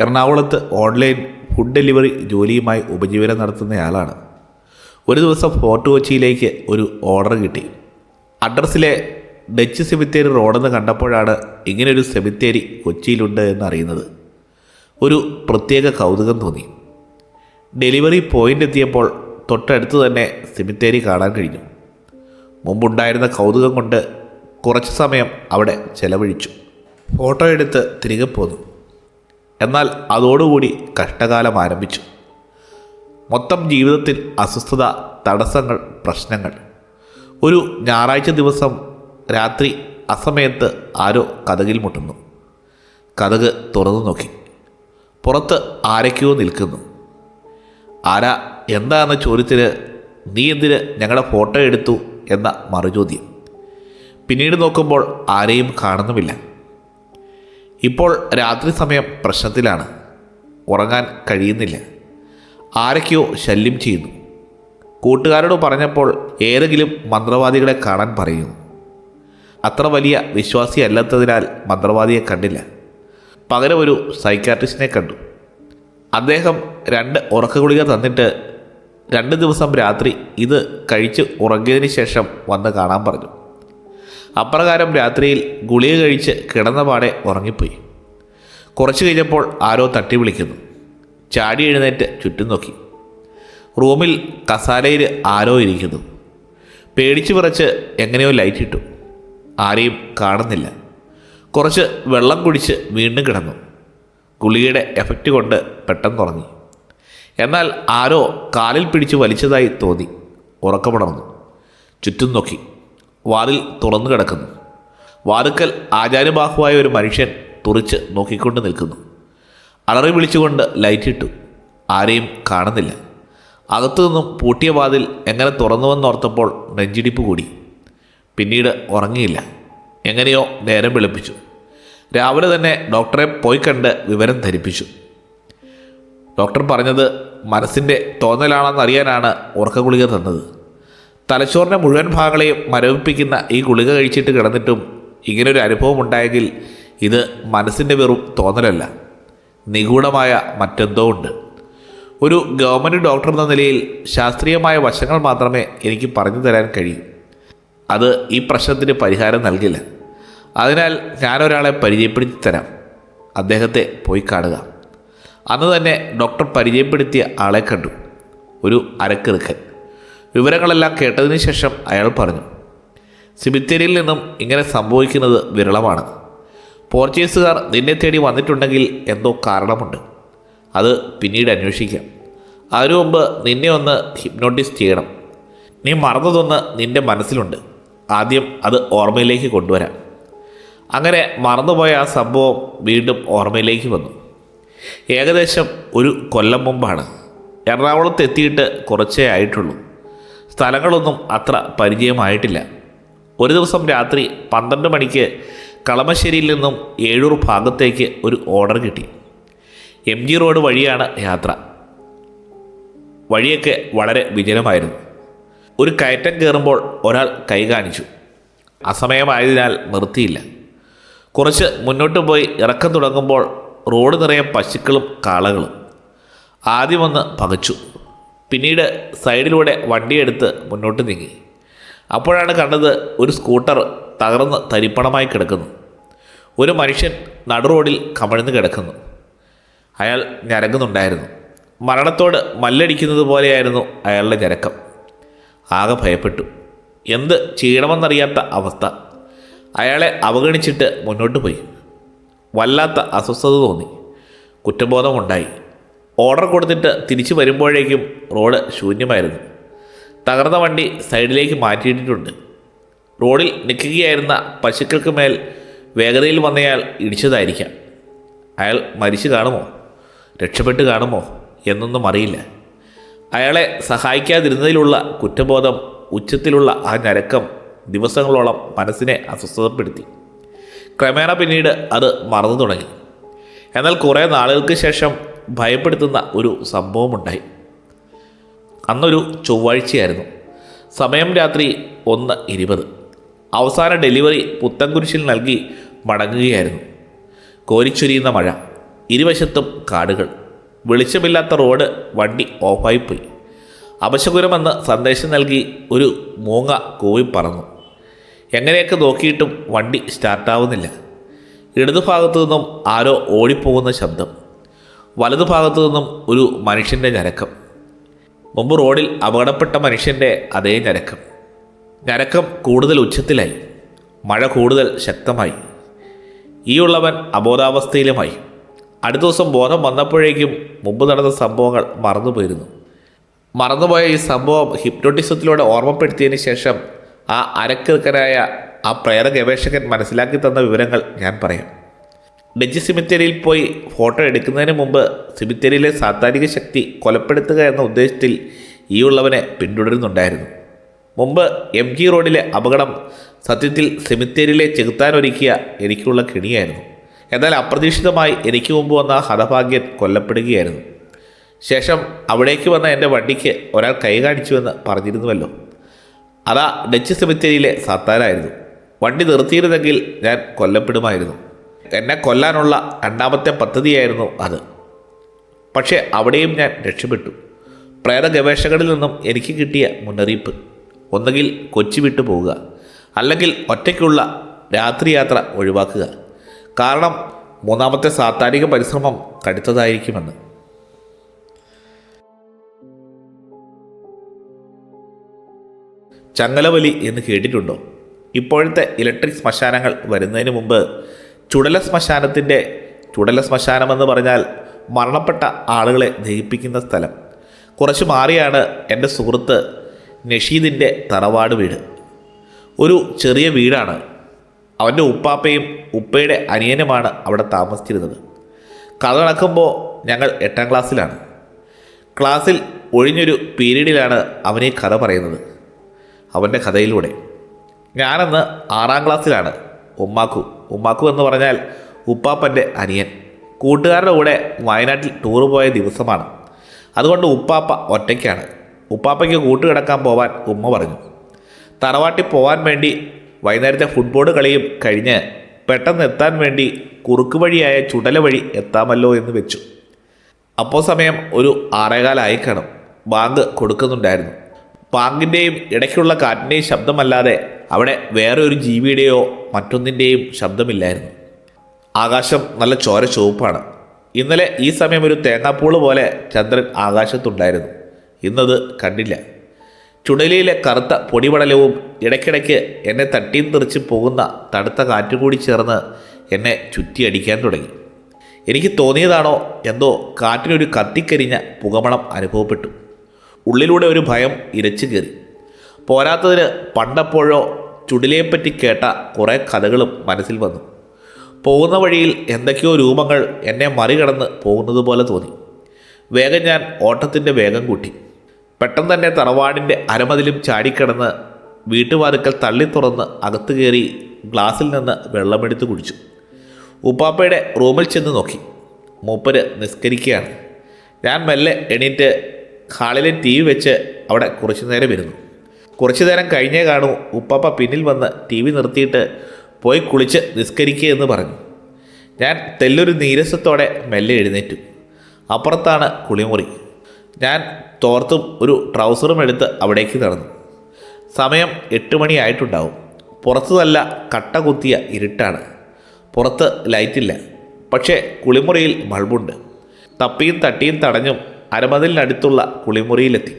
എറണാകുളത്ത് online food delivery ജോലിയുമായി ഉപജീവനം നടത്തുന്നയാളാണ്. ഒരു ദിവസം ഫോർട്ട് കൊച്ചിയിലേക്ക് ഒരു ഓർഡർ കിട്ടി. അഡ്രസ്സിലെ ഡച്ച് സെമിത്തേരി റോഡെന്ന് കണ്ടപ്പോഴാണ് ഇങ്ങനൊരു സെമിത്തേരി കൊച്ചിയിലുണ്ട് എന്നറിയുന്നത്. ഒരു പ്രത്യേക കൗതുകം തോന്നി. ഡെലിവറി പോയിന്റ് എത്തിയപ്പോൾ തൊട്ടടുത്ത് തന്നെ സെമിത്തേരി കാണാൻ കഴിഞ്ഞു. മുമ്പുണ്ടായിരുന്ന കൗതുകം കൊണ്ട് കുറച്ച് സമയം അവിടെ ചെലവഴിച്ചു. ഫോട്ടോ എടുത്ത് തിരികെ പോന്നു. എന്നാൽ അതോടുകൂടി കഷ്ടകാലം ആരംഭിച്ചു. മൊത്തം ജീവിതത്തിൽ അസ്വസ്ഥത തടസ്സങ്ങൾ പ്രശ്നങ്ങൾ. ഒരു ഞായറാഴ്ച ദിവസം രാത്രി അസമയത്ത് ആരോ കഥകിൽ മുട്ടുന്നു. കഥക് തുറന്നു നോക്കി. പുറത്ത് ആരൊക്കെയോ നിൽക്കുന്നു. ആരാ? എന്താണെന്ന ചോദ്യത്തിന് നീ എന്തിന് ഞങ്ങളുടെ ഫോട്ടോ എടുത്തു? എന്ന മറുചോദ്യം. പിന്നീട് നോക്കുമ്പോൾ ആരെയും കാണുന്നുമില്ല. ഇപ്പോൾ രാത്രി സമയം പ്രശ്നത്തിലാണ്. ഉറങ്ങാൻ കഴിയുന്നില്ല. ആരൊക്കെയോ ശല്യം ചെയ്യുന്നു. കൂട്ടുകാരോട് പറഞ്ഞപ്പോൾ ഏതെങ്കിലും മന്ത്രവാദികളെ കാണാൻ പറയുന്നു. അത്ര വലിയ വിശ്വാസി അല്ലാത്തതിനാൽ മന്ത്രവാദിയെ കണ്ടില്ല. പകരം ഒരു സൈക്കാട്രിസ്റ്റിനെ കണ്ടു. അദ്ദേഹം രണ്ട് ഉറക്കഗുളിക തന്നിട്ട് രണ്ട് ദിവസം രാത്രി ഇത് കഴിച്ച് ഉറങ്ങിയതിന് ശേഷം വന്ന് കാണാൻ പറഞ്ഞു. അപ്രകാരം രാത്രിയിൽ ഗുളിക കഴിച്ച് കിടന്ന പാടെ ഉറങ്ങിപ്പോയി. കുറച്ചു കഴിഞ്ഞപ്പോൾ ആരോ തട്ടി വിളിക്കുന്നു. ചാടി എഴുന്നേറ്റ് ചുറ്റും നോക്കി. റൂമിൽ കസാലയിൽ ആരോ ഇരിക്കുന്നു. പേടിച്ചു പറച്ച് എങ്ങനെയോ ലൈറ്റ് ഇട്ടു. ആരെയും കാണുന്നില്ല. കുറച്ച് വെള്ളം കുടിച്ച് വീണ്ടും കിടന്നു. ഗുളികയുടെ എഫക്റ്റ് കൊണ്ട് പെട്ടെന്ന് ഉറങ്ങി. എന്നാൽ ആരോ കാലിൽ പിടിച്ച് വലിച്ചതായി തോന്നി. ഉറക്കമുണർന്നു. ചുറ്റും നോക്കി. വാതിൽ തുറന്നു കിടക്കുന്നു. വാതുക്കൽ ആചാര്യബാഹുവായ ഒരു മനുഷ്യൻ തുറിച്ച് നോക്കിക്കൊണ്ട് നിൽക്കുന്നു. അലറി വിളിച്ചുകൊണ്ട് ലൈറ്റ് ഇട്ടു. ആരെയും കാണുന്നില്ല. അകത്തു നിന്നും പൂട്ടിയ വാതിൽ എങ്ങനെ തുറന്നുവെന്നോർത്തപ്പോൾ നെഞ്ചിടിപ്പ് കൂടി. പിന്നീട് ഉറങ്ങിയില്ല. എങ്ങനെയോ നേരം വെളുപ്പിച്ചു. രാവിലെ തന്നെ ഡോക്ടറെ പോയി കണ്ട് വിവരം ധരിപ്പിച്ചു. ഡോക്ടർ പറഞ്ഞത് മനസ്സിന്റെ തോന്നലാണെന്നറിയാനാണ് ഉറക്ക ഗുളിക തന്നത്. തലച്ചോറിന്റെ മുഴുവൻ ഭാഗങ്ങളെയും മരവിപ്പിക്കുന്ന ഈ ഗുളിക കഴിച്ചിട്ട് കിടന്നിട്ടും ഇങ്ങനൊരു അനുഭവം ഉണ്ടായെങ്കിൽ ഇത് മനസ്സിന്റെ വെറും തോന്നലല്ല. നിഗൂഢമായ മറ്റെന്തോ ഉണ്ട്. ഒരു ഗവൺമെന്റ് ഡോക്ടർ എന്ന നിലയിൽ ശാസ്ത്രീയമായ വശങ്ങൾ മാത്രമേ എനിക്ക് പറഞ്ഞു തരാൻ കഴിയൂ. അത് ഈ പ്രശ്നത്തിന് പരിഹാരം നൽകില്ല. അതിനാൽ ഞാനൊരാളെ പരിചയപ്പെടുത്തി തരാം. അദ്ദേഹത്തെ പോയി കാണുക. അന്ന് തന്നെ ഡോക്ടർ പരിചയപ്പെടുത്തിയ ആളെ കണ്ടു. ഒരു അരക്കെറുക്കൻ. വിവരങ്ങളെല്ലാം കേട്ടതിന് ശേഷം അയാൾ പറഞ്ഞു സിബിത്തേരിയിൽ നിന്നും ഇങ്ങനെ സംഭവിക്കുന്നത് വിരളമാണ്. പോർച്ചുഗീസുകാർ നിന്നെ തേടി വന്നിട്ടുണ്ടെങ്കിൽ എന്തോ കാരണമുണ്ട്. അത് പിന്നീട് അന്വേഷിക്കാം. അതിനു മുമ്പ് നിന്നെ ഒന്ന് ഹിപ്നോട്ടിസ് ചെയ്യണം. നീ മറന്നതൊന്ന് നിന്റെ മനസ്സിലുണ്ട്. ആദ്യം അത് ഓർമ്മയിലേക്ക് കൊണ്ടുവരാം. അങ്ങനെ മറന്നുപോയ ആ സംഭവം വീണ്ടും ഓർമ്മയിലേക്ക് വന്നു. ഏകദേശം ഒരു കൊല്ലം മുമ്പാണ്. എറണാകുളത്ത് എത്തിയിട്ട് കുറച്ചേ ആയിട്ടുള്ളൂ. സ്ഥലങ്ങളൊന്നും അത്ര പരിചയമായിട്ടില്ല. ഒരു ദിവസം രാത്രി പന്ത്രണ്ട് മണിക്ക് കളമശ്ശേരിയിൽ നിന്നും ഏഴൂർ ഭാഗത്തേക്ക് ഒരു ഓർഡർ കിട്ടി. എം ജി റോഡ് വഴിയാണ് യാത്ര. വഴിയൊക്കെ വളരെ വിജനമായിരുന്നു. ഒരു കയറ്റം കയറുമ്പോൾ ഒരാൾ കൈ കാണിച്ചു. അസമയമായതിനാൽ നിർത്തിയില്ല. കുറച്ച് മുന്നോട്ട് പോയി ഇറക്കം തുടങ്ങുമ്പോൾ റോഡ് നിറയെ പശുക്കളും കാളകളും. ആദ്യമൊന്ന് പകച്ചു. പിന്നീട് സൈഡിലൂടെ വണ്ടിയെടുത്ത് മുന്നോട്ട് നീങ്ങി. അപ്പോഴാണ് കണ്ടത് ഒരു സ്കൂട്ടർ തകർന്ന് തരിപ്പണമായി കിടക്കുന്നു. ഒരു മനുഷ്യൻ നടു റോഡിൽ കമഴ്ന്ന് കിടക്കുന്നു. അയാൾ ഞരങ്ങുന്നുണ്ടായിരുന്നു. മരണത്തോട് മല്ലടിക്കുന്നത് പോലെയായിരുന്നു അയാളുടെ ഞരക്കം. ആകെ ഭയപ്പെട്ടു. എന്ത് ചെയ്യണമെന്നറിയാത്ത അവസ്ഥ. അയാളെ അവഗണിച്ചിട്ട് മുന്നോട്ട് പോയി. വല്ലാത്ത അസ്വസ്ഥത തോന്നി. കുറ്റബോധമുണ്ടായി. ഓർഡർ കൊടുത്തിട്ട് തിരിച്ചു വരുമ്പോഴേക്കും റോഡ് ശൂന്യമായിരുന്നു. തകർന്ന വണ്ടി സൈഡിലേക്ക് മാറ്റിയിട്ടിട്ടുണ്ട്. റോഡിൽ നിൽക്കുകയായിരുന്ന പശുക്കൾക്ക് മേൽ വേഗതയിൽ വന്നയാൾ ഇടിച്ചതായിരിക്കാം. അയാൾ മരിച്ചു കാണുമോ? രക്ഷപ്പെട്ട് കാണുമോ? എന്നൊന്നും അറിയില്ല. അയാളെ സഹായിക്കാതിരുന്നതിലുള്ള കുറ്റബോധം ഉച്ചത്തിലുള്ള ആ ഞരക്കം ദിവസങ്ങളോളം മനസ്സിനെ അസ്വസ്ഥതപ്പെടുത്തി. ക്രമേണ പിന്നീട് അത് മറന്നു തുടങ്ങി. എന്നാൽ കുറേ നാളുകൾക്ക് ശേഷം ഭയപ്പെടുത്തുന്ന ഒരു സംഭവമുണ്ടായി. അന്നൊരു ചൊവ്വാഴ്ചയായിരുന്നു. സമയം രാത്രി ഒന്ന് ഇരുപത്. അവസാന ഡെലിവറി പുത്തൻകുരിശിൽ നൽകി മടങ്ങുകയായിരുന്നു. കോരിച്ചൊരിയുന്ന മഴ ഇരുവശത്തും കാടുകൾ. വെളിച്ചമില്ലാത്ത റോഡ് വണ്ടി ഓഫായിപ്പോയി. അപശകുരമെന്ന് സന്ദേശം നൽകി ഒരു മൂങ്ങ കൂവി പറന്നു. എങ്ങനെയൊക്കെ നോക്കിയിട്ടും വണ്ടി സ്റ്റാർട്ടാവുന്നില്ല. ഇടതുഭാഗത്തു നിന്നും ആരോ ഓടിപ്പോകുന്ന ശബ്ദം. വലതുഭാഗത്തു നിന്നും ഒരു മനുഷ്യന്റെ ഞരക്കം. മുമ്പ് റോഡിൽ അപകടപ്പെട്ട മനുഷ്യന്റെ അതേ ഞരക്കം. ഞരക്കം കൂടുതൽ ഉച്ചത്തിലായി. മഴ കൂടുതൽ ശക്തമായി. ഈ ഉള്ളവൻ അബോധാവസ്ഥയിലുമായി. അടുത്ത ദിവസം ബോധം വന്നപ്പോഴേക്കും മുമ്പ് നടന്ന സംഭവങ്ങൾ മറന്നുപോയിരുന്നു. മറന്നുപോയ ഈ സംഭവം ഹിപ്നോട്ടിസത്തിലൂടെ ഓർമ്മപ്പെടുത്തിയതിന് ശേഷം ആ അരക്കിറുക്കനായ ആ പ്രേര ഗവേഷകൻ മനസ്സിലാക്കി തന്ന വിവരങ്ങൾ ഞാൻ പറയാം. ഡച്ച് സിമിത്തേരിയിൽ പോയി ഫോട്ടോ എടുക്കുന്നതിന് മുമ്പ് സിമിത്തേരിയിലെ സാത്താനിക ശക്തി കൊലപ്പെടുത്തുക എന്ന ഉദ്ദേശത്തിൽ ഈ ഉള്ളവനെ പിന്തുടരുന്നുണ്ടായിരുന്നു. മുമ്പ് എം ജി റോഡിലെ അപകടം സത്യത്തിൽ സെമിത്തേരിയിലെ ചെകുത്താനൊരുക്കിയ എനിക്കുള്ള കിണിയായിരുന്നു. എന്നാൽ അപ്രതീക്ഷിതമായി എനിക്ക് മുമ്പ് വന്ന ഹതഭാഗ്യൻ കൊല്ലപ്പെടുകയായിരുന്നു. ശേഷം അവിടേക്ക് വന്ന എന്റെ വണ്ടിക്ക് ഒരാൾ കൈ കാണിച്ചുവെന്ന് പറഞ്ഞിരുന്നുവല്ലോ. അതാ ഡച്ച് സെമിത്തേരിയിലെ സാത്താനായിരുന്നു. വണ്ടി നിർത്തിയിരുന്നെങ്കിൽ ഞാൻ കൊല്ലപ്പെടുമായിരുന്നു. എന്നെ കൊല്ലാനുള്ള രണ്ടാമത്തെ പദ്ധതിയായിരുന്നു അത്. പക്ഷേ അവിടെയും ഞാൻ രക്ഷപ്പെട്ടു. പ്രേത ഗവേഷകരിൽ നിന്നും എനിക്ക് കിട്ടിയ മുന്നറിയിപ്പ്. ഒന്നുകിൽ കൊച്ചി വിട്ടു പോവുക അല്ലെങ്കിൽ ഒറ്റയ്ക്കുള്ള രാത്രിയാത്ര ഒഴിവാക്കുക. കാരണം മൂന്നാമത്തെ സാത്താനിക പരിശ്രമം കടുത്തതായിരിക്കുമെന്ന്. ചങ്ങലവലി എന്ന് കേട്ടിട്ടുണ്ടോ? ഇപ്പോഴത്തെ ഇലക്ട്രിക് ശ്മശാനങ്ങൾ വരുന്നതിന് മുമ്പ് ചുടല ശ്മശാനത്തിന്റെ ചുടല ശ്മശാനമെന്ന് പറഞ്ഞാൽ മരണപ്പെട്ട ആളുകളെ ദഹിപ്പിക്കുന്ന സ്ഥലം. കുറച്ച് മാറിയാണ് എന്റെ സുഹൃത്ത് നഷീദിന്റെ തറവാട് വീട്. ഒരു ചെറിയ വീടാണ്. അവന്റെ ഉപ്പാപ്പയും ഉപ്പയുടെ അനിയനുമാണ് അവിടെ താമസിച്ചിരുന്നത്. കഥ നടക്കുമ്പോൾ ഞങ്ങൾ എട്ടാം ക്ലാസ്സിലാണ്. ക്ലാസ്സിൽ ഒഴിഞ്ഞൊരു പീരീഡിലാണ് അവനീ കഥ പറയുന്നത്. അവന്റെ കഥയിലൂടെ. ഞാനന്ന് ആറാം ക്ലാസ്സിലാണ് ഉമ്മാക്കു ഉമ്മാക്കു എന്ന് പറഞ്ഞാൽ ഉപ്പാപ്പന്റെ അനിയൻ. കൂട്ടുകാരുടെ കൂടെ വയനാട്ടിൽ ടൂർ പോയ ദിവസമാണ്. അതുകൊണ്ട് ഉപ്പാപ്പ ഒറ്റയ്ക്കാണ്. ഉപ്പാപ്പയ്ക്ക് കൂട്ടുകിടക്കാൻ പോവാൻ ഉമ്മ പറഞ്ഞു. തറവാട്ടിൽ പോവാൻ വേണ്ടി വൈകുന്നേരത്തെ ഫുട്ബോൾ കളിയും കഴിഞ്ഞ് പെട്ടെന്ന് എത്താൻ വേണ്ടി കുറുക്ക് വഴിയായ ചുടല വഴി എത്താമല്ലോ എന്ന് വെച്ചു. അപ്പോൾ സമയം ഒരു ആറേകാലായി കാണും. ബാങ്ക് കൊടുക്കുന്നുണ്ടായിരുന്നു. ബാങ്കിന്റെയും ഇടയ്ക്കുള്ള കാറ്റിന്റെയും ശബ്ദമല്ലാതെ അവിടെ വേറെ ഒരു ജീവിയുടെയോ മറ്റൊന്നിന്റെയും ശബ്ദമില്ലായിരുന്നു. ആകാശം നല്ല ചോര ചുവപ്പാണ്. ഇന്നലെ ഈ സമയം ഒരു തേങ്ങാപ്പൂൾ പോലെ ചന്ദ്രൻ ആകാശത്തുണ്ടായിരുന്നു. ഇന്നത് കണ്ടില്ല. ചുടലിയിലെ കറുത്ത പൊടിപടലവും ഇടയ്ക്കിടയ്ക്ക് എന്നെ തട്ടിയും തെറിച്ച് പോകുന്ന തണുത്ത കാറ്റും കൂടി ചേർന്ന് എന്നെ ചുറ്റിയടിക്കാൻ തുടങ്ങി. എനിക്ക് തോന്നിയതാണോ എന്തോ കാറ്റിനൊരു കത്തിക്കരിഞ്ഞ പുകമണം അനുഭവപ്പെട്ടു. ഉള്ളിലൂടെ ഒരു ഭയം ഇരച്ചു കയറി പോരാത്തതിന് പണ്ടപ്പോഴോ ചുടിലെപ്പറ്റി കേട്ട കുറേ കഥകളും മനസ്സിൽ വന്നു. പോകുന്ന വഴിയിൽ എന്തൊക്കെയോ രൂപങ്ങൾ എന്നെ മറികടന്ന് പോകുന്നത് പോലെ തോന്നി. വേഗം ഞാൻ ഓട്ടത്തിന്റെ വേഗം കൂട്ടി. പെട്ടെന്ന് തന്നെ തറവാടിന്റെ അരമതിലും ചാടിക്കിടന്ന് വീട്ടുവാതുക്കൽ തള്ളി തുറന്ന് അകത്ത് കയറി ഗ്ലാസ്സിൽ നിന്ന് വെള്ളമെടുത്ത് കുടിച്ചു. ഉപ്പാപ്പയുടെ റൂമിൽ ചെന്ന് നോക്കി. മൂപ്പര് നിസ്കരിക്കുകയാണ്. ഞാൻ മെല്ലെ എണീറ്റ് ഹാളിലെ ടി വി വെച്ച് അവിടെ കുറച്ചു നേരം ഇരുന്നു. കുറച്ചു നേരം കഴിഞ്ഞേ കാണൂ ഉപ്പാപ്പ പിന്നിൽ വന്ന് ടി വി നിർത്തിയിട്ട് പോയി കുളിച്ച് നിസ്കരിക്കുക എന്ന് പറഞ്ഞു. ഞാൻ തെല്ലൊരു നീരസത്തോടെ മെല്ലെ എഴുന്നേറ്റു. അപ്പുറത്താണ് കുളിമുറി. ഞാൻ തോർത്തും ഒരു ട്രൗസറും എടുത്ത് അവിടേക്ക് നടന്നു. സമയം എട്ട് മണിയായിട്ടുണ്ടാവും പുറത്തു നല്ല കട്ട കുത്തിയ ഇരുട്ടാണ്. പുറത്ത് ലൈറ്റില്ല. പക്ഷേ കുളിമുറിയിൽ ബൾബുണ്ട്. തപ്പിയും തട്ടിയും തടഞ്ഞും അരമതിലിനടുത്തുള്ള കുളിമുറിയിലെത്തി.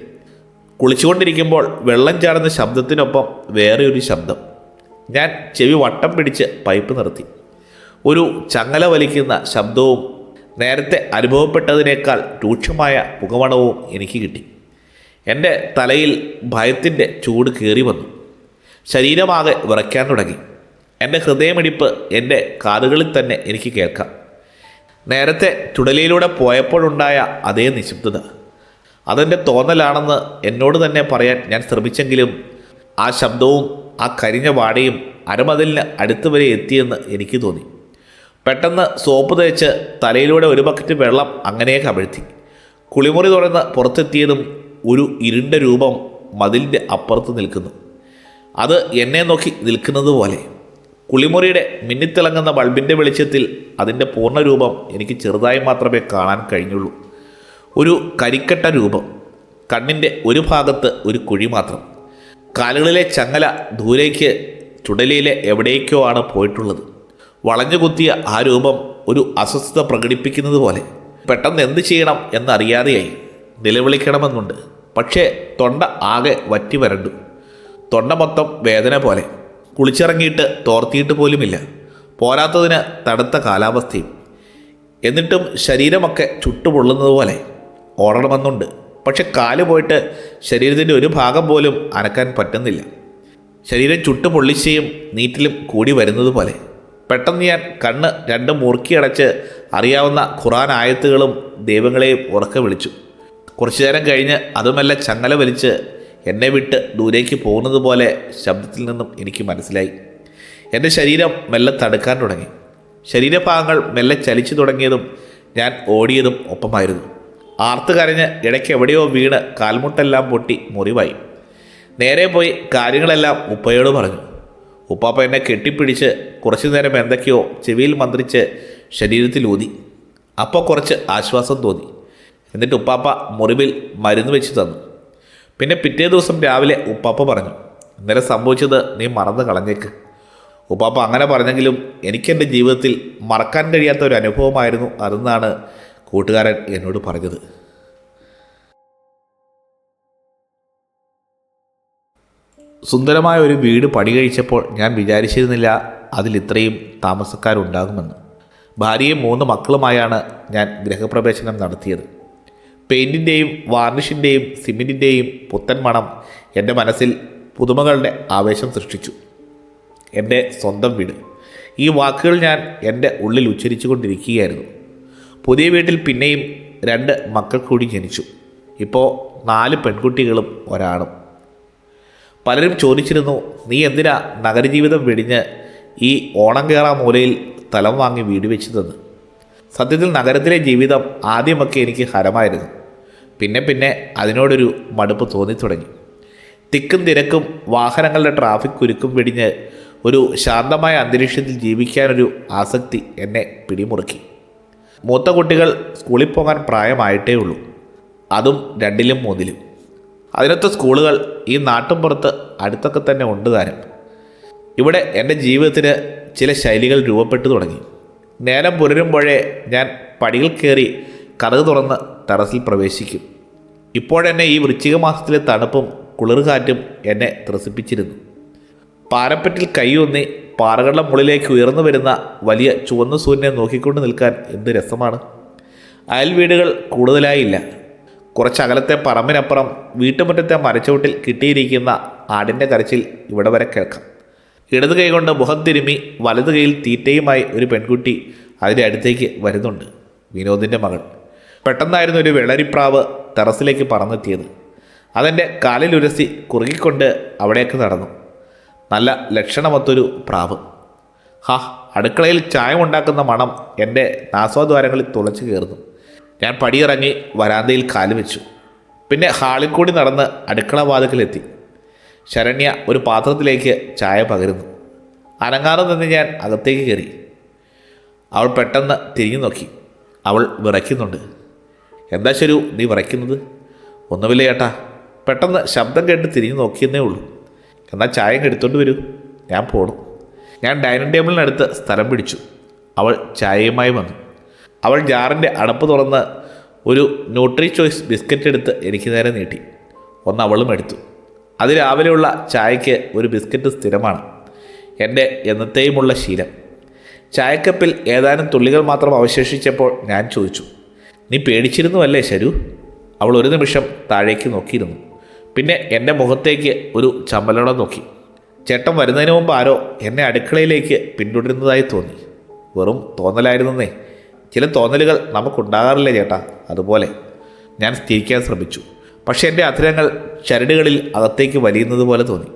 കുളിച്ചുകൊണ്ടിരിക്കുമ്പോൾ വെള്ളം ചാടുന്ന ശബ്ദത്തിനൊപ്പം വേറെ ഒരു ശബ്ദം. ഞാൻ ചെവി വട്ടം പിടിച്ച് പൈപ്പ് നിർത്തി. ഒരു ചങ്ങല വലിക്കുന്ന ശബ്ദവും നേരത്തെ അനുഭവപ്പെട്ടതിനേക്കാൾ രൂക്ഷമായ പുകമണവും എനിക്ക് കിട്ടി. എന്റെ തലയിൽ ഭയത്തിന്റെ ചൂട് കയറി വന്നു. ശരീരമാകെ വിറയ്ക്കാൻ തുടങ്ങി. എന്റെ ഹൃദയമിടിപ്പ് എന്റെ കാതുകളിൽ തന്നെ എനിക്ക് കേൾക്കാം. നേരത്തെ ചുടലിയിലൂടെ പോയപ്പോഴുണ്ടായ അതേ നിശബ്ദത. അതെന്റെ തോന്നലാണെന്ന് എന്നോട് തന്നെ പറയാൻ ഞാൻ ശ്രമിച്ചെങ്കിലും ആ ശബ്ദവും ആ കരിഞ്ഞ വാടയും അരമതിലിന് അടുത്ത് വരെ എത്തിയെന്ന് എനിക്ക് തോന്നി. പെട്ടെന്ന് സോപ്പ് തേച്ച് തലയിലൂടെ ഒരു ബക്കറ്റ് വെള്ളം അങ്ങനെ കമിഴ്ത്തി കുളിമുറി തുറന്ന് പുറത്തെത്തിയതും ഒരു ഇരുണ്ട രൂപം മതിലിന്റെ അപ്പുറത്ത് നിൽക്കുന്നു. അത് എന്നെ നോക്കി നിൽക്കുന്നത് പോലെ കുളിമുറിയുടെ മിന്നിത്തിളങ്ങുന്ന ബൾബിന്റെ വെളിച്ചത്തിൽ അതിന്റെ പൂർണരൂപം എനിക്ക് ചെറുതായി മാത്രമേ കാണാൻ കഴിഞ്ഞുള്ളൂ. ഒരു കരിക്കട്ട രൂപം കണ്ണിന്റെ ഒരു ഭാഗത്ത് ഒരു കുഴി മാത്രം. കാലുകളിലെ ചങ്ങല ദൂരേക്ക് ചുടലിയിലെ എവിടേക്കോ ആണ് പോയിട്ടുള്ളത്. വളഞ്ഞുകുത്തിയ ആ രൂപം ഒരു അസ്വസ്ഥത പ്രകടിപ്പിക്കുന്നത് പോലെ. പെട്ടെന്ന് എന്ത് ചെയ്യണം എന്നറിയാതെയായി നിലവിളിക്കണമെന്നുണ്ട്. പക്ഷേ തൊണ്ട ആകെ വറ്റി വരണ്ടു. തൊണ്ട മൊത്തം വേദന പോലെ. കുളിച്ചിറങ്ങിയിട്ട് തോർത്തിയിട്ട് പോലുമില്ല. പോരാത്തതിന് തണുത്ത കാലാവസ്ഥയും. എന്നിട്ടും ശരീരമൊക്കെ ചുട്ടുപൊള്ളുന്നത് പോലെ ഓടണമെന്നുണ്ട് പക്ഷെ കാൽ പോയിട്ട് ശരീരത്തിന്റെ ഒരു ഭാഗം പോലും അനക്കാൻ പറ്റുന്നില്ല. ശരീരം ചുട്ടു പൊള്ളിച്ചയും നീറ്റിലും കൂടി വരുന്നത് പോലെ പെട്ടെന്ന് ഞാൻ കണ്ണ് രണ്ടും മുറുക്കിയടച്ച് അറിയാവുന്ന ഖുറാൻ ആയത്തുകളും ദൈവങ്ങളെയും ഉറക്കെ വിളിച്ചു. കുറച്ചു നേരം കഴിഞ്ഞ് അതുമല്ല ചങ്ങല വലിച്ച് എന്നെ വിട്ട് ദൂരേക്ക് പോകുന്നത് പോലെ ശബ്ദത്തിൽ നിന്നും എനിക്ക് മനസ്സിലായി. എന്റെ ശരീരം മെല്ലെ തടുക്കാൻ തുടങ്ങി. ശരീരഭാഗങ്ങൾ മെല്ലെ ചലിച്ചു തുടങ്ങിയതും ഞാൻ ഓടിയതും ഒപ്പമായിരുന്നു. ആർത്ത് കരഞ്ഞ് ഇടയ്ക്ക് എവിടെയോ വീണ് കാൽമുട്ടെല്ലാം പൊട്ടി മുറിവായി. നേരെ പോയി കാര്യങ്ങളെല്ലാം ഉപ്പയോട് പറഞ്ഞു. ഉപ്പാപ്പ എന്നെ കെട്ടിപ്പിടിച്ച് കുറച്ചു നേരം എന്തൊക്കെയോ ചെവിയിൽ മന്ത്രിച്ച് ശരീരത്തിൽ ഊതി. അപ്പോൾ കുറച്ച് ആശ്വാസം തോന്നി. എന്നിട്ട് ഉപ്പാപ്പ മുറിവിൽ മരുന്ന് വെച്ച് തന്നു. പിന്നെ പിറ്റേ ദിവസം രാവിലെ ഉപ്പാപ്പ പറഞ്ഞു ഇന്നലെ സംഭവിച്ചത് നീ മറന്നു കളഞ്ഞേക്ക്. ഉപ്പാപ്പ അങ്ങനെ പറഞ്ഞെങ്കിലും എനിക്കെന്റെ ജീവിതത്തിൽ മറക്കാൻ കഴിയാത്ത ഒരു അനുഭവമായിരുന്നു അതെന്നാണ് കൂട്ടുകാരൻ എന്നോട് പറഞ്ഞത്. സുന്ദരമായ ഒരു വീട് പണി കഴിച്ചപ്പോൾ ഞാൻ വിചാരിച്ചിരുന്നില്ല അതിൽ ഇത്രയും താമസക്കാരുണ്ടാകുമെന്ന്. ഭാര്യയും മൂന്ന് മക്കളുമായാണ് ഞാൻ ഗൃഹപ്രവേശനം നടത്തിയത്. പെയിന്റിന്റെയും വാർണിഷിന്റെയും സിമെന്റിന്റെയും പുത്തൻ മണം എന്റെ മനസ്സിൽ പുതുമകളുടെ ആവേശം സൃഷ്ടിച്ചു. എന്റെ സ്വന്തം വീട്. ഈ വാക്കുകൾ ഞാൻ എന്റെ ഉള്ളിൽ ഉച്ചരിച്ചു കൊണ്ടിരിക്കുകയായിരുന്നു പുതിയ വീട്ടിൽ പിന്നെയും രണ്ട് മക്കൾ കൂടി ജനിച്ചു. ഇപ്പോൾ നാല് പെൺകുട്ടികളും ഒരാണും. പലരും ചോദിച്ചിരുന്നു നീ എന്തിനാ നഗരജീവിതം വെടിഞ്ഞ് ഈ ഓണം കയറാ മൂലയിൽ സ്ഥലം വാങ്ങി വീട് വെച്ചതെന്ന്? സത്യത്തിൽ നഗരത്തിലെ ജീവിതം ആദ്യമൊക്കെ എനിക്ക് ഹരമായിരുന്നു. പിന്നെ പിന്നെ അതിനോടൊരു മടുപ്പ് തോന്നിത്തുടങ്ങി തിക്കും തിരക്കും വാഹനങ്ങളുടെ ട്രാഫിക് കുരുക്കും പിടിഞ്ഞ് ഒരു ശാന്തമായ അന്തരീക്ഷത്തിൽ ജീവിക്കാനൊരു ആസക്തി എന്നെ പിടിമുറുക്കി. മൂത്ത കുട്ടികൾ സ്കൂളിൽ പോകാൻ പ്രായമായിട്ടേ ഉള്ളൂ. അതും രണ്ടിലും മൂന്നിലും. അതിനൊത്ത സ്കൂളുകൾ ഈ നാട്ടുംപുറത്ത് അടുത്തൊക്കെ തന്നെ ഉണ്ട് താരം. ഇവിടെ എന്റെ ജീവിതത്തിന് ചില ശൈലികൾ രൂപപ്പെട്ടു തുടങ്ങി. നേരം പുലരുമ്പോഴേ ഞാൻ പടികൾ കയറി കഥക് തുറന്ന് ടെറസിൽ പ്രവേശിക്കും. ഇപ്പോഴെന്നെ ഈ വൃശ്ചിക മാസത്തിലെ തണുപ്പും കുളിർകാറ്റും എന്നെ ത്രസിപ്പിച്ചിരുന്നു. പാരപ്പറ്റിൽ കൈയൊന്നി പാറകളുടെ മുകളിലേക്ക് ഉയർന്നു വരുന്ന വലിയ ചുവന്ന സൂര്യനെ നോക്കിക്കൊണ്ട് നിൽക്കാൻ എന്ത് രസമാണ്. അയൽ വീടുകൾ കൂടുതലായില്ല. കുറച്ചകലത്തെ പറമ്പിനപ്പുറം വീട്ടുമുറ്റത്തെ മരച്ചുവട്ടിൽ കിട്ടിയിരിക്കുന്ന ആടിന്റെ കരച്ചിൽ ഇവിടെ വരെ കേൾക്കാം. ഇടത് കൈകൊണ്ട് മുഖം തിരുമ്മി വലത് കൈയിൽ തീറ്റയുമായി ഒരു പെൺകുട്ടി അതിന്റെ അടുത്തേക്ക് വരുന്നുണ്ട്. വിനോദിന്റെ മകൾ. പെട്ടെന്നായിരുന്നു ഒരു വെള്ളരിപ്രാവ് ടെറസിലേക്ക് പറന്നെത്തിയത്. അതെന്റെ കാലിലുരസി കുറുകിക്കൊണ്ട് അവിടേക്ക് നടന്നു. നല്ല ലക്ഷണമൊത്തൊരു പ്രാവ്. ഹാ അടുക്കളയിൽ ചായം ഉണ്ടാക്കുന്ന മണം എന്റെ നാസ്വാദ്വാരങ്ങളിൽ തുളച്ചു കയറുന്നു. ഞാൻ പടിയിറങ്ങി വരാന്തയിൽ കാൽ വെച്ചു. പിന്നെ ഹാളിൽ കൂടി നടന്ന് അടുക്കള വാതിക്കലെത്തി. ശരണ്യ ഒരു പാത്രത്തിലേക്ക് ചായ പകരുന്നു. അനങ്ങാതെ നിന്ന് ഞാൻ അകത്തേക്ക് കയറി. അവൾ പെട്ടെന്ന് തിരിഞ്ഞു നോക്കി അവൾ വിറയ്ക്കുന്നുണ്ട്. എന്താ ശരു നീ വിറയ്ക്കുന്നത് ഒന്നുമില്ല ചേട്ടാ പെട്ടെന്ന് ശബ്ദം കേട്ട് തിരിഞ്ഞു നോക്കിയെന്നേ ഉള്ളൂ. എന്നാൽ ചായ എടുത്തോണ്ട് വരൂ. ഞാൻ പോണു. ഞാൻ ഡൈനിങ് ടേബിളിനടുത്ത് സ്ഥലം പിടിച്ചു. അവൾ ചായയുമായി വന്നു. അവൾ ജാറിന്റെ അടപ്പ് തുറന്ന് ഒരു ന്യൂട്രി ചോയ്സ് ബിസ്ക്കറ്റ് എടുത്ത് എനിക്ക് നേരെ നീട്ടി. ഒന്ന് അവളും എടുത്തു. അത് രാവിലെയുള്ള ചായയ്ക്ക് ഒരു ബിസ്ക്കറ്റ് സ്ഥിരമാണ്. എന്റെ എന്നത്തെയുമുള്ള ശീലം. ചായക്കപ്പിൽ ഏതാനും തുള്ളികൾ മാത്രം അവശേഷിച്ചപ്പോൾ ഞാൻ ചോദിച്ചു. നീ പേടിച്ചിരുന്നു അല്ലേ ശരു? അവൾ ഒരു നിമിഷം താഴേക്ക് നോക്കിയിരുന്നു. പിന്നെ എന്റെ മുഖത്തേക്ക് ഒരു ചമ്മലോടെ നോക്കി. ചേട്ടൻ വരുന്നതിന് മുമ്പ് ആരോ എന്നെ അടുക്കളയിലേക്ക് പിന്തുടരുന്നതായി തോന്നി. വെറും തോന്നലായിരുന്നേ ചില തോന്നലുകൾ നമുക്കുണ്ടാകാറില്ലേ ചേട്ടാ? അതുപോലെ ഞാൻ സ്ഥിരിക്കാൻ ശ്രമിച്ചു. പക്ഷേ എന്റെ അധരങ്ങൾ ചരടുകളിൽ അകത്തേക്ക് വലിയുന്നത് പോലെ തോന്നി.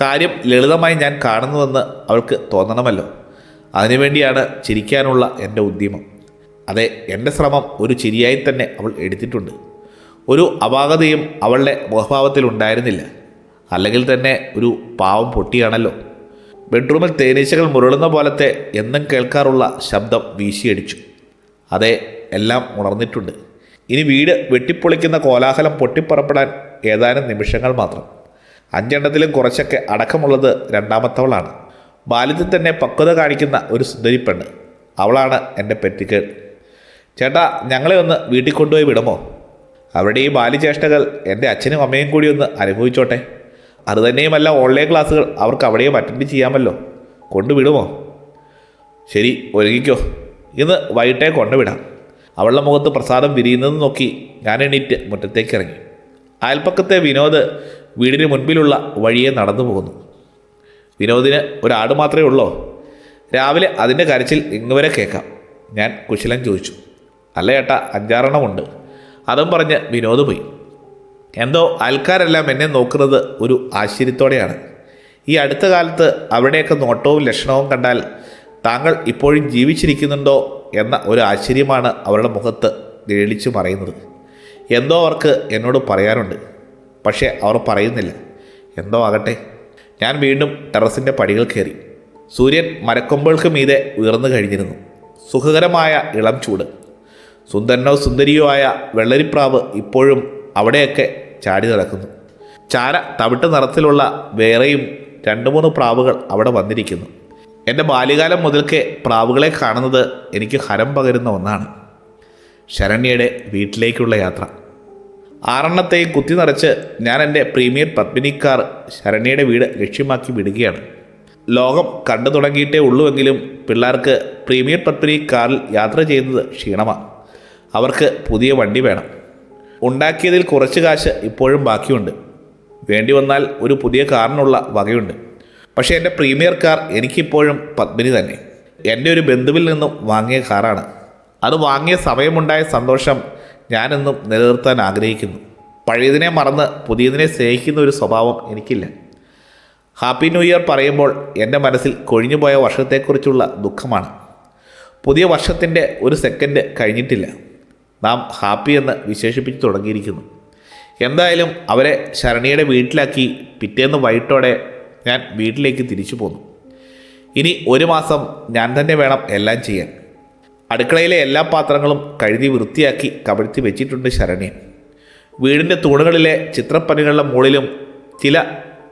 കാര്യം ലളിതമായി ഞാൻ കാണുന്നുവെന്ന് അവൾക്ക് തോന്നണമല്ലോ. അതിനുവേണ്ടിയാണ് ചിരിക്കാനുള്ള എന്റെ ഉദ്യമം. അതെ എന്റെ ശ്രമം ഒരു ചിരിയായി തന്നെ അവൾ എടുത്തിട്ടുണ്ട്. ഒരു അപാകതയും അവളുടെ മുഖഭാവത്തിൽ ഉണ്ടായിരുന്നില്ല. അല്ലെങ്കിൽ തന്നെ ഒരു പാവം പൊട്ടിയാണല്ലോ. ബെഡ്റൂമിൽ തേനീച്ചകൾ മുരളുന്ന പോലത്തെ എന്നും കേൾക്കാറുള്ള ശബ്ദം വീശിയടിച്ചു. അതെ എല്ലാം ഉണർന്നിട്ടുണ്ട്. ഇനി വീട് വെട്ടിപ്പൊളിക്കുന്ന കോലാഹലം പൊട്ടിപ്പുറപ്പെടാൻ ഏതാനും നിമിഷങ്ങൾ മാത്രം. അഞ്ചെണ്ണത്തിലും കുറച്ചൊക്കെ അടക്കമുള്ളത് രണ്ടാമത്തവളാണ്. ബാല്യത്തിൽ തന്നെ പക്വത കാണിക്കുന്ന ഒരു സുന്ദരിപ്പെണ്ണ്. അവളാണ് എന്റെ പെറ്റിക്കേൾ ചേട്ടാ ഞങ്ങളെ ഒന്ന് വീട്ടിൽ കൊണ്ടുപോയി വിടുമോ? അവരുടെ ഈ ബാല്യചേഷ്ടകൾ എന്റെ അച്ഛനും അമ്മയും കൂടി ഒന്ന് അനുഭവിച്ചോട്ടെ. അതുതന്നെയുമല്ല ഓൺലൈൻ ക്ലാസ്സുകൾ അവർക്ക് അവിടെയും അറ്റൻഡ് ചെയ്യാമല്ലോ. കൊണ്ടുവിടുമോ ശരി ഒരുങ്ങിക്കോ. ഇന്ന് വൈകിട്ടേ കൊണ്ടുവിടാം അവളുടെ മുഖത്ത് പ്രസാദം വിരിയുന്നത് നോക്കി ഞാൻ എണീറ്റ് മുറ്റത്തേക്ക് ഇറങ്ങി. അയൽപ്പക്കത്തെ വിനോദ് വീടിന് മുൻപിലുള്ള വഴിയെ നടന്നു പോകുന്നു. വിനോദിന് ഒരാട് മാത്രമേ ഉള്ളോ? രാവിലെ അതിന്റെ കരച്ചിൽ ഇങ്ങുവരെ കേൾക്കാം. ഞാൻ കുശലം ചോദിച്ചു. അല്ല ഏട്ടാ അഞ്ചാറെണ്ണമുണ്ട്. അതും പറഞ്ഞ് വിനോദ് പോയി. എന്തോ ആൾക്കാരെല്ലാം എന്നെ നോക്കുന്നത് ഒരു ആശ്ചര്യത്തോടെയാണ്. ഈ അടുത്ത കാലത്ത് അവിടെയൊക്കെ നോട്ടവും ലക്ഷണവും കണ്ടാൽ താങ്കൾ ഇപ്പോഴും ജീവിച്ചിരിക്കുന്നുണ്ടോ എന്ന ഒരു ആശ്ചര്യമാണ് അവരുടെ മുഖത്ത് നിഴലിച്ചു മറയുന്നത് എന്തോ അവർക്ക് എന്നോട് പറയാനുണ്ട്. പക്ഷേ അവർ പറയുന്നില്ല. എന്തോ ആകട്ടെ. ഞാൻ വീണ്ടും ടെറസിന്റെ പടികൾ കയറി. സൂര്യൻ മരക്കൊമ്പുകൾക്ക് മീതെ ഉയർന്നു കഴിഞ്ഞിരുന്നു. സുഖകരമായ ഇളം ചൂട്. സുന്ദരനോ സുന്ദരിയോ ആയ വെള്ളരിപ്രാവ് ഇപ്പോഴും അവിടെയൊക്കെ ചാടി നടക്കുന്നു. ചാര തവിട്ട് നിറത്തിലുള്ള വേറെയും രണ്ട് മൂന്ന് പ്രാവുകൾ അവിടെ വന്നിരിക്കുന്നു. എന്റെ ബാല്യകാലം മുതൽക്കേ പ്രാവുകളെ കാണുന്നത് എനിക്ക് ഹരം പകരുന്ന ഒന്നാണ്. ശരണ്യയുടെ വീട്ടിലേക്കുള്ള യാത്ര. ആറെണ്ണത്തെയും കുത്തി നിറച്ച് ഞാൻ എന്റെ പ്രീമിയർ പത്മിനി കാർ ശരണ്യയുടെ വീട് ലക്ഷ്യമാക്കി വിടുകയാണ്. ലോകം കണ്ടു തുടങ്ങിയിട്ടേ ഉള്ളുവെങ്കിലും പിള്ളേർക്ക് പ്രീമിയർ പത്മിനി കാറിൽ യാത്ര ചെയ്യുന്നത് ക്ഷീണമാണ് അവർക്ക് പുതിയ വണ്ടി വേണം. ഉണ്ടാക്കിയതിൽ കുറച്ച് കാശ് ഇപ്പോഴും ബാക്കിയുണ്ട്. വേണ്ടി വന്നാൽ ഒരു പുതിയ കാറിനുള്ള വകയുണ്ട്. പക്ഷേ എന്റെ പ്രീമിയർ കാർ എനിക്കിപ്പോഴും പത്മിനി തന്നെ. എന്റെ ഒരു ബന്ധുവിൽ നിന്നും വാങ്ങിയ കാറാണ്. അത് വാങ്ങിയ സമയമുണ്ടായ സന്തോഷം ഞാനെന്നും നിലനിർത്താൻ ആഗ്രഹിക്കുന്നു. പഴയതിനെ മറന്ന് പുതിയതിനെ സ്നേഹിക്കുന്ന ഒരു സ്വഭാവം എനിക്കില്ല. ഹാപ്പി ന്യൂ ഇയർ പറയുമ്പോൾ എന്റെ മനസ്സിൽ കൊഴിഞ്ഞുപോയ വർഷത്തെക്കുറിച്ചുള്ള ദുഃഖമാണ്. പുതിയ വർഷത്തിന്റെ ഒരു സെക്കൻഡ് കഴിഞ്ഞിട്ടില്ല. നാം ഹാപ്പി എന്ന് വിശേഷിപ്പിച്ച് തുടങ്ങിയിരിക്കുന്നു. എന്തായാലും അവരെ ശരണിയുടെ വീട്ടിലാക്കി പിറ്റേന്ന് വൈകിട്ടോടെ ഞാൻ വീട്ടിലേക്ക് തിരിച്ചു പോന്നു. ഇനി ഒരു മാസം ഞാൻ തന്നെ വേണം എല്ലാം ചെയ്യാൻ. അടുക്കളയിലെ എല്ലാ പാത്രങ്ങളും കഴുകി വൃത്തിയാക്കി കവിഴ്ത്തി വെച്ചിട്ടുണ്ട് ശരണ്യ വീടിന്റെ തൂണുകളിലെ ചിത്രപ്പണികളുടെ മുകളിലും ചില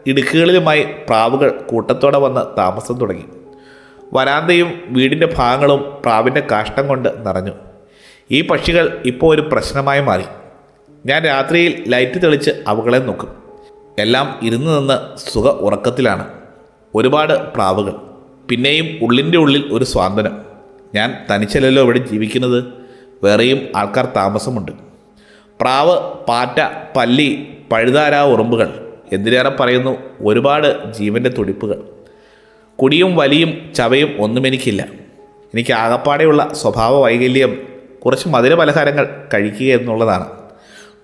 ഇടുക്കുകളിലുമായി പ്രാവുകൾ കൂട്ടത്തോടെ വന്ന് താമസം തുടങ്ങി. വരാന്തയും വീടിന്റെ ഭാഗങ്ങളും പ്രാവിന്റെ കാഷ്ടം കൊണ്ട് നിറഞ്ഞു. ഈ പക്ഷികൾ ഇപ്പോൾ ഒരു പ്രശ്നമായി മാറി. ഞാൻ രാത്രിയിൽ ലൈറ്റ് തെളിച്ച് അവകളെ നോക്കും. എല്ലാം ഇരുന്ന് നിന്ന് സുഖ ഉറക്കത്തിലാണ്. ഒരുപാട് പ്രാവുകൾ. പിന്നെയും ഉള്ളിന്റെ ഉള്ളിൽ ഒരു സ്വാന്തനം. ഞാൻ തനിച്ചല്ലല്ലോ ഇവിടെ ജീവിക്കുന്നത്? വേറെയും ആൾക്കാർ താമസമുണ്ട്. പ്രാവ് പാറ്റ പല്ലി പഴുതാര ഉറുമ്പുകൾ എന്തിനേറെ പറയുന്നു? ഒരുപാട് ജീവന്റെ തുടിപ്പുകൾ. കുടിയും വലിയും ചവയും ഒന്നും എനിക്കില്ല. എനിക്ക് ആകപ്പാടെയുള്ള സ്വഭാവ വൈകല്യം കുറച്ച് മധുര പലഹാരങ്ങൾ കഴിക്കുക എന്നുള്ളതാണ്.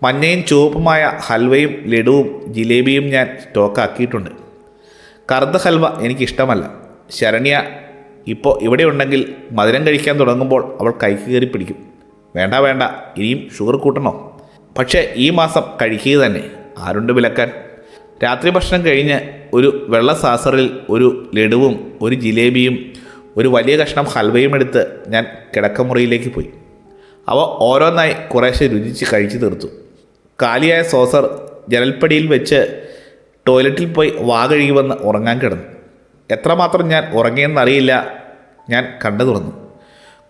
മഞ്ഞയും ചുവപ്പുമായ ഹൽവയും ലഡുവും ജിലേബിയും ഞാൻ സ്റ്റോക്കാക്കിയിട്ടുണ്ട്. കറുത്ത ഹൽവ എനിക്കിഷ്ടമല്ല. ശരണ്യ ഇപ്പോൾ ഇവിടെ ഉണ്ടെങ്കിൽ മധുരം കഴിക്കാൻ തുടങ്ങുമ്പോൾ അവൾ കൈക്ക് കയറി പിടിക്കും. വേണ്ട വേണ്ട ഇനിയും ഷുഗർ കൂട്ടണോ? പക്ഷേ ഈ മാസം കഴിക്കുക തന്നെ. ആരുണ്ട് വിലക്കാൻ? രാത്രി ഭക്ഷണം കഴിഞ്ഞ് ഒരു വെള്ള സാസറിൽ ഒരു ലഡുവും ഒരു ജിലേബിയും ഒരു വലിയ കഷ്ണം ഹൽവയും എടുത്ത് ഞാൻ കിടക്കമുറിയിലേക്ക് പോയി. അവ ഓരോന്നായി കുറേശ്ശെ രുചിച്ച് കഴിച്ചു തീർത്തു. കാലിയായ സോസർ ജനൽപ്പടിയിൽ വെച്ച് ടോയ്ലറ്റിൽ പോയി വാ കഴുകി വന്ന് ഉറങ്ങാൻ കിടന്നു. എത്രമാത്രം ഞാൻ ഉറങ്ങിയെന്നറിയില്ല ഞാൻ കണ്ടു തുറന്നു.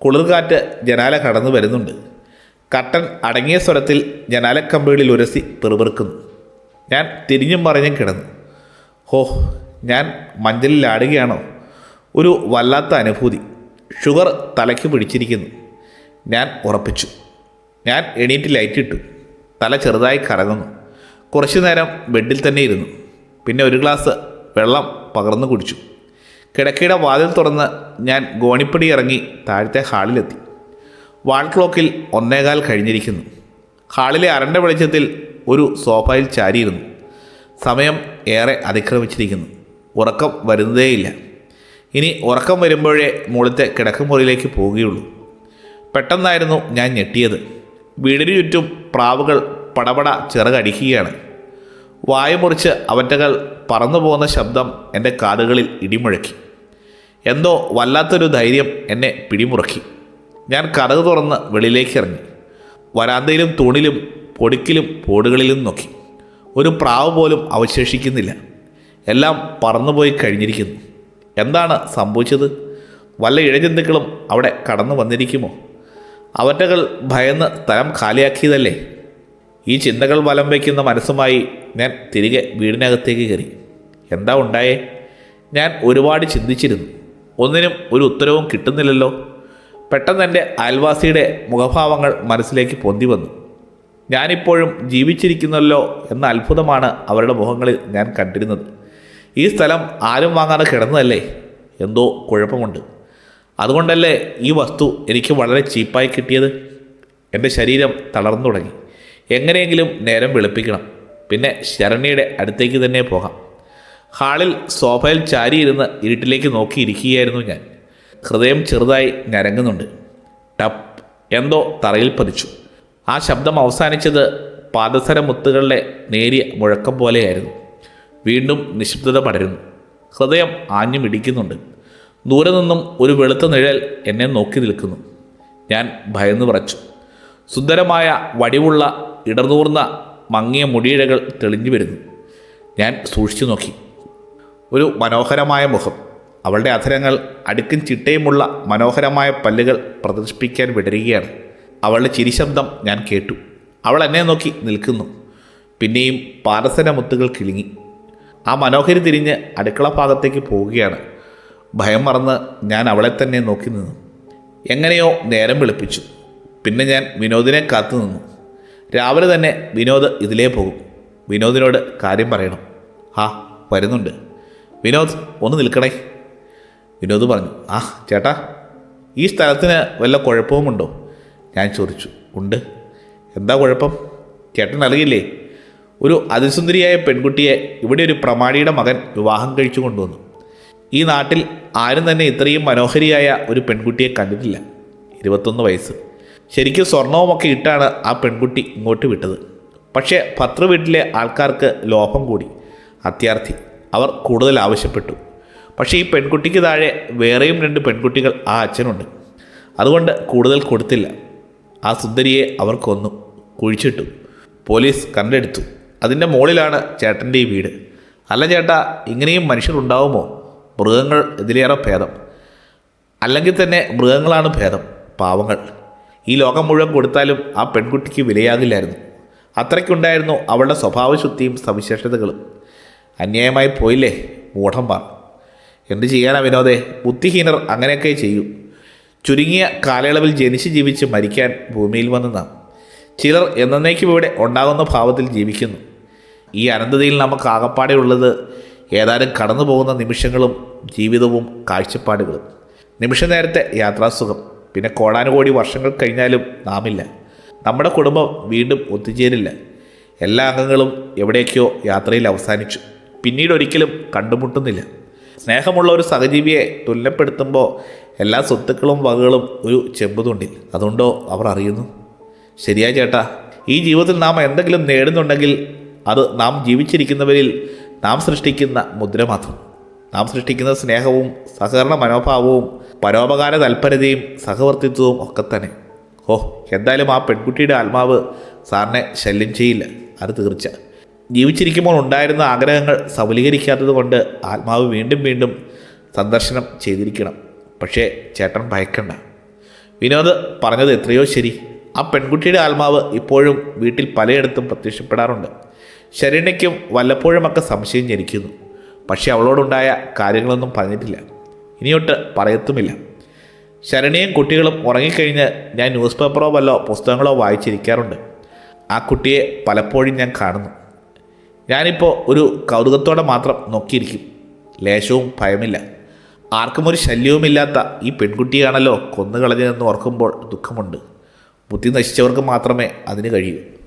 കുളിർകാറ്റ് ജനാല കടന്നു വരുന്നുണ്ട്. കട്ടൻ അടങ്ങിയ സ്വരത്തിൽ ജനാലക്കമ്പികളിൽ ഉരസി പെറുപെറുക്കുന്നു. ഞാൻ തിരിഞ്ഞും മറിഞ്ഞും കിടന്നു. ഹോ ഞാൻ മഞ്ചലിൽ ആടുകയാണോ? ഒരു വല്ലാത്ത അനുഭൂതി. ഷുഗർ തലയ്ക്ക് പിടിച്ചിരിക്കുന്നു. ഞാൻ ഉറപ്പിച്ചു. ഞാൻ എണീറ്റ് ലൈറ്റ് ഇട്ടു. തല ചെറുതായി കറങ്ങുന്നു. കുറച്ചു നേരം ബെഡിൽ തന്നെ ഇരുന്നു. പിന്നെ ഒരു ഗ്ലാസ് വെള്ളം പകർന്നു കുടിച്ചു. കിടക്കയുടെ വാതിൽ തുറന്ന് ഞാൻ ഗോണിപ്പടി ഇറങ്ങി താഴത്തെ ഹാളിലെത്തി വാൾ ക്ലോക്കിൽ ഒന്നേകാൽ കഴിഞ്ഞിരിക്കുന്നു. ഹാളിലെ അരണ്ട വെളിച്ചത്തിൽ ഒരു സോഫയിൽ ചാരിയിരുന്നു. സമയം ഏറെ അതിക്രമിച്ചിരിക്കുന്നു. ഉറക്കം വരുന്നതേയില്ല. ഇനി ഉറക്കം വരുമ്പോഴേ മുകളിലത്തെ കിടക്കുമുറിയിലേക്ക് പോവുകയുള്ളൂ പെട്ടെന്നായിരുന്നു ഞാൻ ഞെട്ടിയത്. വീടിനു ചുറ്റും പ്രാവുകൾ പടപട ചിറകടിക്കുകയാണ്. വായ മുറിച്ച് അവറ്റകൾ പറന്നു പോകുന്ന ശബ്ദം എന്റെ കാതുകളിൽ ഇടിമുഴക്കി. എന്തോ വല്ലാത്തൊരു ധൈര്യം എന്നെ പിടിമുറക്കി. ഞാൻ കഥക് തുറന്ന് വെളിയിലേക്ക് ഇറങ്ങി വരാന്തയിലും തൂണിലും പൊടിക്കിലും പോടുകളിലും നോക്കി. ഒരു പ്രാവ് പോലും അവശേഷിക്കുന്നില്ല. എല്ലാം പറന്നുപോയി കഴിഞ്ഞിരിക്കുന്നു. എന്താണ് സംഭവിച്ചത്? വല്ല ഇഴജന്തുക്കളും അവിടെ കടന്നു വന്നിരിക്കുമോ? അവറ്റകൾ ഭയന്ന് സ്ഥലം കാലിയാക്കിയതല്ലേ? ഈ ചിന്തകൾ വലം വയ്ക്കുന്ന മനസ്സുമായി ഞാൻ തിരികെ വീടിനകത്തേക്ക് കയറി. എന്താ ഉണ്ടായേ? ഞാൻ ഒരുപാട് ചിന്തിച്ചിരുന്നു. ഒന്നിനും ഒരു ഉത്തരവും കിട്ടുന്നില്ലല്ലോ. പെട്ടെന്ന് എന്റെ അയൽവാസിയുടെ മുഖഭാവങ്ങൾ മനസ്സിലേക്ക് പൊന്തി വന്നു. ഞാനിപ്പോഴും ജീവിച്ചിരിക്കുന്നല്ലോ എന്ന അത്ഭുതമാണ് അവരുടെ മുഖങ്ങളിൽ ഞാൻ കണ്ടിരുന്നത്. ഈ സ്ഥലം ആരും വാങ്ങാതെ കിടന്നതല്ലേ? എന്തോ കുഴപ്പമുണ്ട്. അതുകൊണ്ടല്ലേ ഈ വസ്തു എനിക്ക് വളരെ ചീപ്പായി കിട്ടിയത്? എന്റെ ശരീരം തളർന്നു തുടങ്ങി. എങ്ങനെയെങ്കിലും നേരം വെളുപ്പിക്കണം. പിന്നെ ശരണ്യയുടെ അടുത്തേക്ക് തന്നെ പോകാം. ഹാളിൽ സോഫയിൽ ചാരിയിരുന്ന് ഇരുട്ടിലേക്ക് നോക്കിയിരിക്കുകയായിരുന്നു ഞാൻ. ഹൃദയം ചെറുതായി ഞരങ്ങുന്നുണ്ട്. ടപ്പ് എന്തോ തറയിൽ പതിച്ചു. ആ ശബ്ദം അവസാനിച്ചത് പാദസര മുത്തുകളുടെ നേരിയ മുഴക്കം പോലെയായിരുന്നു. വീണ്ടും നിശബ്ദത പടരുന്നു. ഹൃദയം ആഞ്ഞു മിടിക്കുന്നുണ്ട് ദൂരെ നിന്നും ഒരു വെളുത്ത നിഴൽ എന്നെ നോക്കി നിൽക്കുന്നു. ഞാൻ ഭയന്ന് പറച്ചു സുന്ദരമായ വടിവുള്ള ഇടർന്നൂർന്ന മങ്ങിയ മുടിയിഴകൾ തെളിഞ്ഞു വരുന്നു. ഞാൻ സൂക്ഷിച്ചു നോക്കി. ഒരു മനോഹരമായ മുഖം. അവളുടെ അധരങ്ങൾ അടുക്കും ചിട്ടയുമുള്ള മനോഹരമായ പല്ലുകൾ പ്രദർശിപ്പിക്കാൻ വിടരുകയാണ്. അവളുടെ ചിരിശബ്ദം ഞാൻ കേട്ടു. അവൾ എന്നെ നോക്കി നിൽക്കുന്നു. പിന്നെയും പാരസന മുത്തുകൾ കിളിങ്ങി. ആ മനോഹരി തിരിഞ്ഞ് അടുക്കള ഭാഗത്തേക്ക് പോവുകയാണ് ഭയം മറന്ന് ഞാൻ അവളെ തന്നെ നോക്കി നിന്നു. എങ്ങനെയോ നേരം വെളുപ്പിച്ചു. പിന്നെ ഞാൻ വിനോദിനെ കാത്തു നിന്നു. രാവിലെ തന്നെ വിനോദ് ഇതിലേ പോകും. വിനോദിനോട് കാര്യം പറയണം. ആ വരുന്നുണ്ട്. വിനോദ് ഒന്ന് നിൽക്കണേ. വിനോദ് പറഞ്ഞു ആ ചേട്ടാ ഈ സ്ഥലത്തിന് വല്ല കുഴപ്പവുമുണ്ടോ? ഞാൻ ചോദിച്ചു ഉണ്ട്. എന്താ കുഴപ്പം? ചേട്ടൻ അറിയില്ലേ? ഒരു അതിസുന്ദരിയായ പെൺകുട്ടിയെ ഇവിടെ ഒരു പ്രമാണിയുടെ മകൻ വിവാഹം കഴിച്ചു കൊണ്ടുവന്നു. ഈ നാട്ടിൽ ആരും തന്നെ ഇത്രയും മനോഹരിയായ ഒരു പെൺകുട്ടിയെ കണ്ടിട്ടില്ല. ഇരുപത്തൊന്ന് വയസ്സ്. ശരിക്കും സ്വർണവുമൊക്കെ ഇട്ടാണ് ആ പെൺകുട്ടി ഇങ്ങോട്ട് വിട്ടത്. പക്ഷേ പത്ര വീട്ടിലെ ആൾക്കാർക്ക് ലോഭം കൂടി. അത്യാർത്ഥി അവർ കൂടുതൽ ആവശ്യപ്പെട്ടു. പക്ഷേ ഈ പെൺകുട്ടിക്ക് താഴെ വേറെയും രണ്ട് പെൺകുട്ടികൾ ആ അച്ഛനുണ്ട്. അതുകൊണ്ട് കൂടുതൽ കൊടുത്തില്ല. ആ സുന്ദരിയെ അവർ കൊന്നു കുഴിച്ചിട്ടു. പോലീസ് കണ്ടെടുത്തു. അതിന്റെ മുകളിലാണ് ചേട്ടന്റെ ഈ വീട്. അല്ല ചേട്ടാ ഇങ്ങനെയും മനുഷ്യരുണ്ടാവുമോ? മൃഗങ്ങൾ ഇതിലേറെ ഭേദം. അല്ലെങ്കിൽ തന്നെ മൃഗങ്ങളാണ് ഭേദം പാവങ്ങൾ. ഈ ലോകം മുഴുവൻ കൊടുത്താലും ആ പെൺകുട്ടിക്ക് വിലയാകില്ലായിരുന്നു. അത്രയ്ക്കുണ്ടായിരുന്നു അവളുടെ സ്വഭാവശുദ്ധിയും സവിശേഷതകളും. അന്യായമായി പോയില്ലേ മൂഢന്മാർ എന്ത് ചെയ്യാനാ വിനോദേ ബുദ്ധിഹീനർ അങ്ങനെയൊക്കെ ചെയ്യൂ. ചുരുങ്ങിയ കാലയളവിൽ ജനിച്ച് ജീവിച്ച് മരിക്കാൻ ഭൂമിയിൽ വന്ന് നാം. ചിലർ എന്നേക്കും ഇവിടെ ഉണ്ടാകുന്ന ഭാവത്തിൽ ജീവിക്കുന്നു. ഈ അനന്തതയിൽ നമുക്ക് ആകപ്പാടെ ഉള്ളത് ഏതാനും കടന്നു പോകുന്ന നിമിഷങ്ങളും ജീവിതവും കാഴ്ചപ്പാടുകളും. നിമിഷ നേരത്തെ യാത്രാസുഖം. പിന്നെ കോടാനുകോടി വർഷങ്ങൾ കഴിഞ്ഞാലും നാമില്ല. നമ്മുടെ കുടുംബം വീണ്ടും ഒത്തുചേരില്ല. എല്ലാ അംഗങ്ങളും എവിടേക്കോ യാത്രയിൽ അവസാനിച്ചു. പിന്നീട് ഒരിക്കലും കണ്ടുമുട്ടുന്നില്ല. സ്നേഹമുള്ള ഒരു സഹജീവിയെ തുല്യപ്പെടുത്തുമ്പോൾ എല്ലാ സ്വത്തുക്കളും വകകളും ഒരു ചെമ്പുതുണ്ടിൽ. അതുകൊണ്ടോ അവർ അറിയുന്നു? ശരിയാ ചേട്ടാ ഈ ജീവിതത്തിൽ നാം എന്തെങ്കിലും നേടുന്നുണ്ടെങ്കിൽ അത് നാം ജീവിച്ചിരിക്കുന്നവരിൽ നാം സൃഷ്ടിക്കുന്ന മുദ്രമാത്രം നാം സൃഷ്ടിക്കുന്ന സ്നേഹവും സഹകരണ മനോഭാവവും പരോപകാര തൽപരതയും സഹവർത്തിത്വവും ഒക്കെ തന്നെ. ഓ എന്തായാലും ആ പെൺകുട്ടിയുടെ ആത്മാവ് സാറിനെ ശല്യം ചെയ്യില്ല. അത് തീർച്ച. ജീവിച്ചിരിക്കുമ്പോൾ ഉണ്ടായിരുന്ന ആഗ്രഹങ്ങൾ സബലീകരിക്കാത്തത് കൊണ്ട് ആത്മാവ് വീണ്ടും വീണ്ടും സന്ദർശനം ചെയ്തിരിക്കണം. പക്ഷേ ചേട്ടൻ ഭയക്കണ്ട. വിനോദ് പറഞ്ഞത് എത്രയോ ശരി. ആ പെൺകുട്ടിയുടെ ആത്മാവ് ഇപ്പോഴും വീട്ടിൽ പലയിടത്തും പ്രത്യക്ഷപ്പെടാറുണ്ട്. ശരണ്യയ്ക്കും വല്ലപ്പോഴുമൊക്കെ സംശയം ജനിക്കുന്നു. പക്ഷേ അവളോടുണ്ടായ കാര്യങ്ങളൊന്നും പറഞ്ഞിട്ടില്ല. ഇനിയൊട്ട് പറയത്തുമില്ല. ശരണ്യയും കുട്ടികളും ഉറങ്ങിക്കഴിഞ്ഞ് ഞാൻ ന്യൂസ് പേപ്പറോ വല്ലോ പുസ്തകങ്ങളോ വായിച്ചിരിക്കാറുണ്ട്. ആ കുട്ടിയെ പലപ്പോഴും ഞാൻ കാണുന്നു. ഞാനിപ്പോൾ ഒരു കൗതുകത്തോടെ മാത്രം നോക്കിയിരിക്കും. ലേശവും ഭയമില്ല. ആർക്കും ഒരു ശല്യവുമില്ലാത്ത ഈ പെൺകുട്ടിയാണല്ലോ കൊന്നുകളഞ്ഞതെന്ന് ഓർക്കുമ്പോൾ ദുഃഖമുണ്ട്. ബുദ്ധി നശിച്ചവർക്ക് മാത്രമേ അതിന് കഴിയൂ.